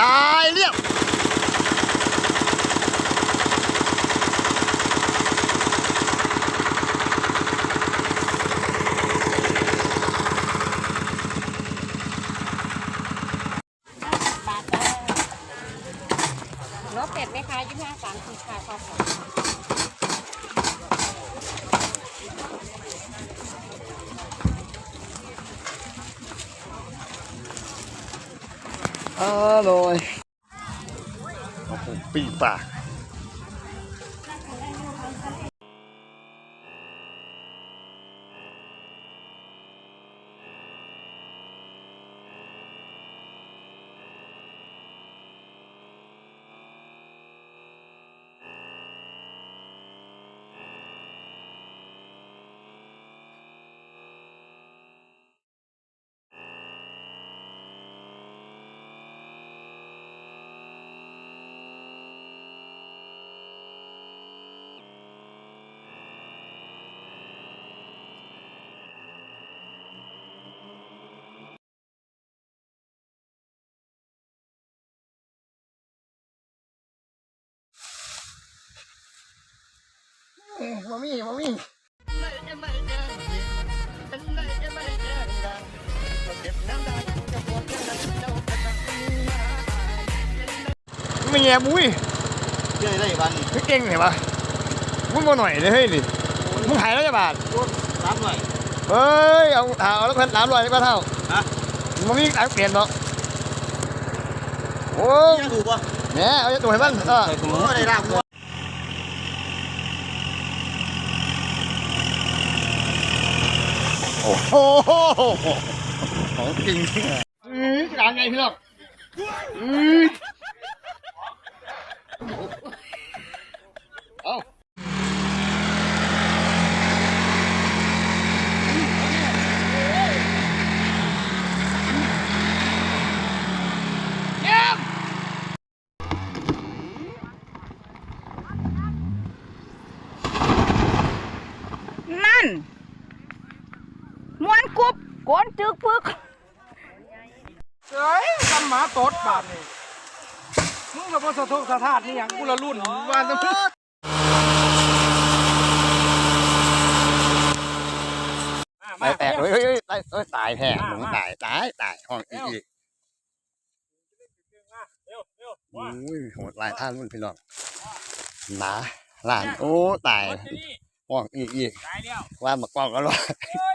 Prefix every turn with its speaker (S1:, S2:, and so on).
S1: ตายเรียบ
S2: บาทจ้ารถเป็ดไหมคะยี่ห้าสามสิบค่ะขอบคุณ
S1: อร่อยปีปาก มามี่มามี่ไม่แย่บุ้ย
S3: เชื่อได้บ้านนี่
S1: พี่เก่งเหรอวะมึงมาหน่อยเลยเฮ้ยนี่มึงหายแล้วจะบาท
S3: รับหน่อย
S1: เฮ้ยเอาเอาแล้วเพิ่นน้ำลอยก็เท่า
S3: ฮะ
S1: มันมีการเปลี่ยนเนาะโอ้ย
S3: ยังถูกป่ะ
S1: แหม่เอาจะตัวให้มันเออ
S3: โอ้ได้รับหัว
S1: โอ้โหของจริงอือกลางไงพี่น้องอือเอาเยี่ยม
S2: นั่นมวน กุบโกนจึกพึก
S4: เฮ้ยกำหมาตดบาดนี่มึงกับพสะทกสะทาดนี่อย่างกูละรุ่นวานตะพึก
S1: ตายแตกเฮ้ยเฮ้ยเฮ้ยตายเฮ้ยตายแท้มึงตายตายตายห้องอีกอีกอุ้ยโหดลายท่านมึงพี่น้องหนาหลานโอ้ตายห้องอีกอีก
S4: ตายแล้ว
S1: ว่ามากล้องกันวะ
S4: เฮ้